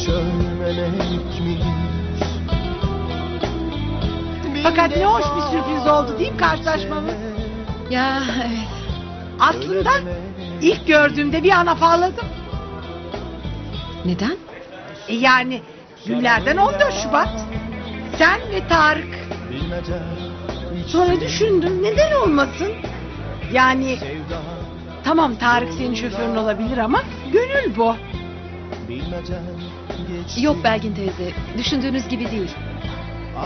hiç ölmemekmiş Fakat ne hoş bir sürpriz oldu değil mi karşılaşmamız? Ya evet. Aslında ilk gördüğümde bir an afalladım. Neden? E yani günlerden 14 Şubat. Sen ve Tarık. Bilmece hiç Sonra düşündüm neden olmasın? Yani tamam Tarık senin şoförün olabilir ama gönül bu. Geçti Yok Belgin teyze. Düşündüğünüz gibi değil.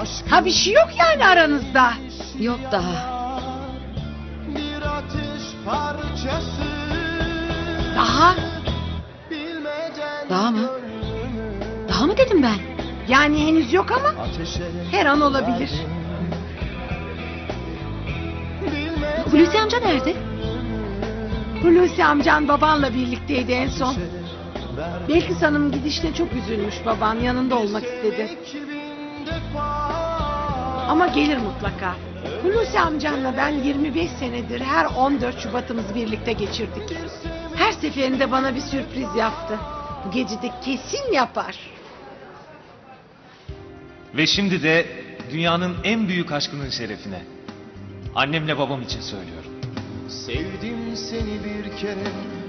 Aşk Ha bir şey yok yani aranızda. Yok daha. bir ateş parçası Daha Daha mı? Daha mı dedim ben? yani henüz yok ama her an olabilir. Hulusi amca nerede? Hulusi amcan babanla birlikteydi en son. Belki sanırım gidişine çok üzülmüş baban yanında olmak istedi. Ama gelir mutlaka. Hulusi amcanla ben 25 senedir her 14 Şubat'ımızı birlikte geçirdik. Her seferinde bana bir sürpriz yaptı. Bu gece de kesin yapar. Ve şimdi de dünyanın en büyük aşkının şerefine. Annemle babam için söylüyorum. Sevdim seni bir kere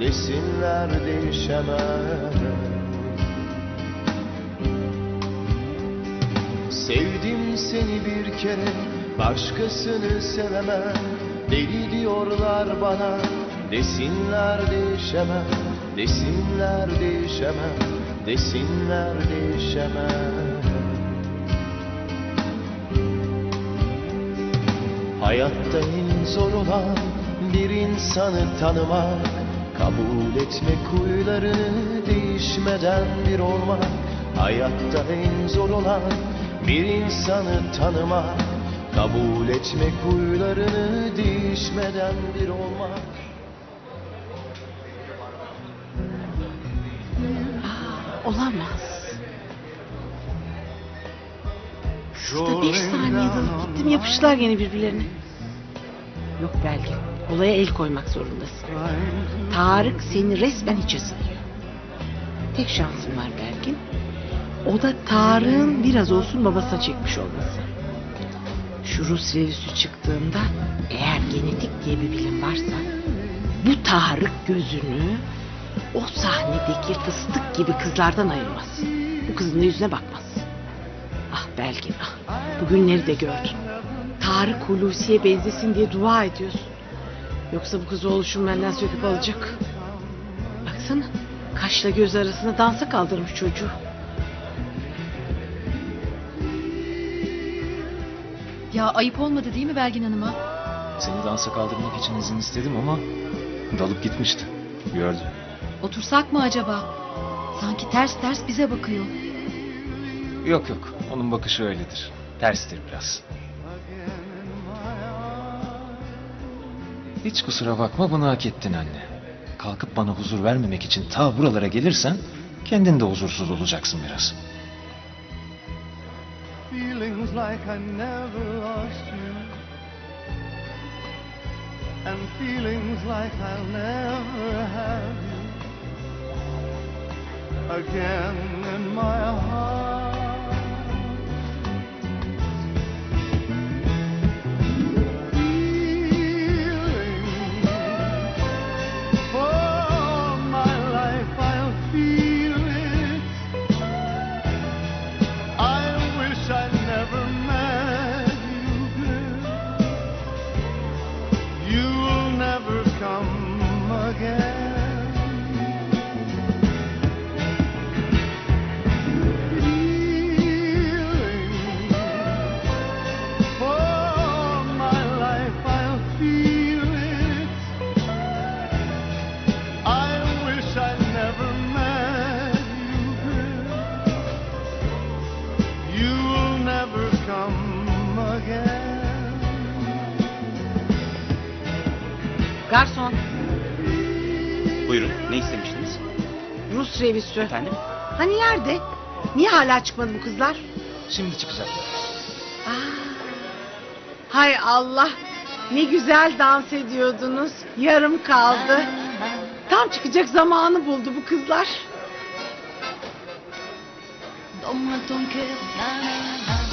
Desinler değişemem Sevdim seni bir kere Başkasını sevemem. Deli diyorlar bana Desinler değişemem. Desinler değişemem Desinler değişemem. Hayatta en zor olan bir insanı tanımak Kabul etmek huylarını değişmeden bir olmak Hayatta en zor olan bir insanı tanımak Kabul etmek huylarını değişmeden bir olmak Olamaz. Şurada beş saniyede gittim yapıştılar gene birbirlerine. Yok belki. Olaya el koymak zorundasın. Tarık seni resmen hiçe sayıyor. Tek şansın var Belgin. O da Tarık'ın biraz olsun babasına çekmiş olması. Şu Rus virüsü çıktığında eğer genetik diye bir bilim varsa bu Tarık gözünü o sahnedeki fıstık gibi kızlardan ayırmaz. Bu kızın da yüzüne bakmaz. Ah Belgin ah. Bugünleri de gördün. Tarık Hulusi'ye benzesin diye dua ediyorsun. Yoksa bu kız oluşum benden söküp alacak. Baksana kaşla göz arasında dansa kaldırmış çocuğu. Ya ayıp olmadı değil mi Belgin Hanım'a? Seni dansa kaldırmak için izin istedim ama dalıp gitmişti. Gördüm. Otursak mı acaba? Sanki ters ters bize bakıyor. Yok yok. Onun bakışı öyledir. Terstir biraz. Hiç kusura bakma bunu hak ettin anne. Kalkıp bana huzur vermemek için ta buralara gelirsen kendin de huzursuz olacaksın biraz. Feelings like I never lost you And feelings like I'll never have you Again in my heart Garson, Buyurun ne istemiştiniz? Rus revüsü. Efendim? Hani nerede? Niye hala çıkmadı bu kızlar? Şimdi çıkacak. Aa, hay Allah. Ne güzel dans ediyordunuz. Yarım kaldı. Tam çıkacak zamanı buldu bu kızlar. Donne-moi ton cœur, na, na, na.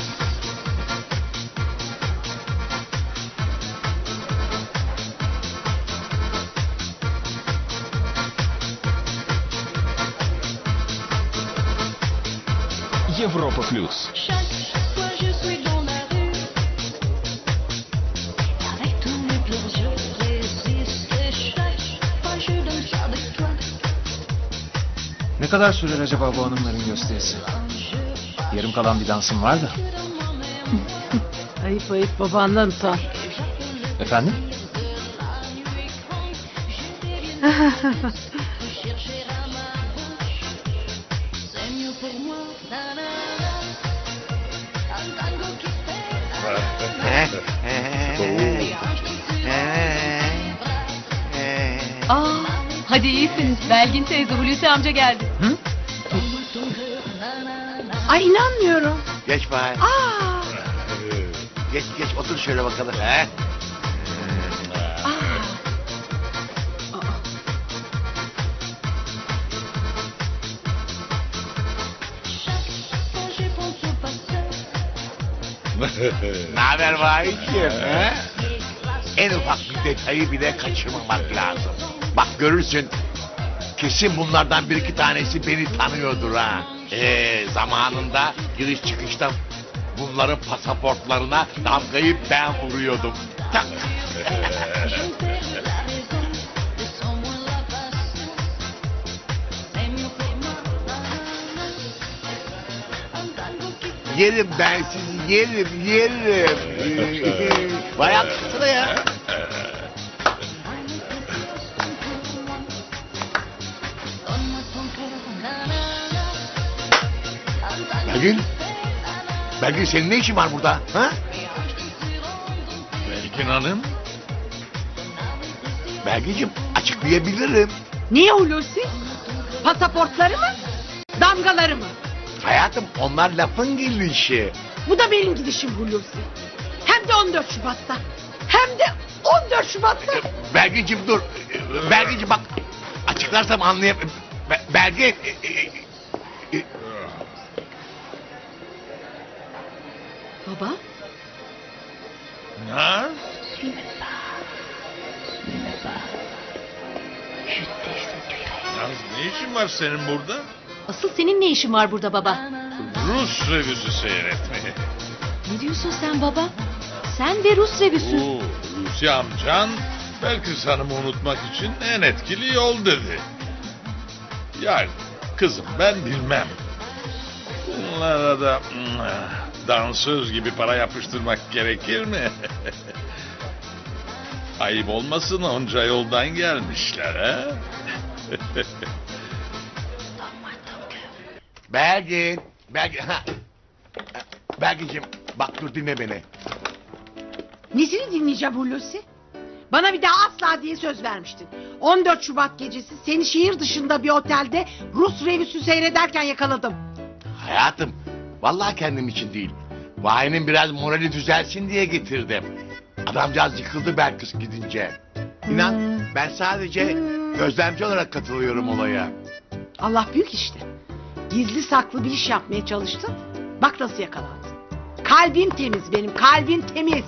Avec toi Ne kadar sürer acaba bu hanımların gösterisi? Yarım kalan bir dansım var da. Ayıp ayıp babandan utan. Efendim? Aa, hadi iyisiniz. Belgin teyze Hulusi amca geldi. Hı? Ay inanmıyorum. Geç bari. Aa, Geç geç otur şöyle bakalım. He? Ne haber Vahit'ciğim? he? En ufak bir detayı bile kaçırmamak lazım. Bak görürsün. Kesin bunlardan bir iki tanesi beni tanıyordur ha. Ee, zamanında giriş çıkışta bunların pasaportlarına damgayı ben vuruyordum. Tak. Yerim ben sizi yerim yerim. Vay aksine ya. Belgin. Belgin senin ne işin var burada? Ha? Belgin Hanım, Belgin'cim açıklayabilirim. Niye Hulusi? Pasaportları mı? Damgaları mı? Hayatım onlar lafın gelişi. Bu da benim gidişim Hulusi. Hem de 14 Şubat'ta. Hem de 14 Şubat'ta. Belgin'cim dur. Belgin'cim bak açıklarsam anlayam... Be- Belgin... Baba ha? Yalnız ne işin var senin burada? Asıl senin ne işin var burada baba? Rus revüsü seyretmeye. Ne diyorsun sen baba? Sen ve Rus revüsü. Oo, Hulusi amcan belki hanımı unutmak için en etkili yol dedi. Yani kızım ben bilmem. Bunlara da mm, dansöz gibi para yapıştırmak gerekir mi? Ayıp olmasın onca yoldan gelmişler ha? Belgin. Belgin. Ha. Belgin'cim bak dur dinle beni. Nesini dinleyeceğim Hulusi? Bana bir daha asla diye söz vermiştin. 14 Şubat gecesi seni şehir dışında bir otelde Rus revüsü seyrederken yakaladım. Hayatım vallahi kendim için değil. Vahi'nin biraz morali düzelsin diye getirdim. Adamcağız yıkıldı Belkıs gidince. İnan Hmm. ben sadece gözlemci olarak katılıyorum olaya. Allah büyük işte. Gizli saklı bir iş yapmaya çalıştın. Bak nasıl yakalandın. Kalbim temiz benim kalbim temiz.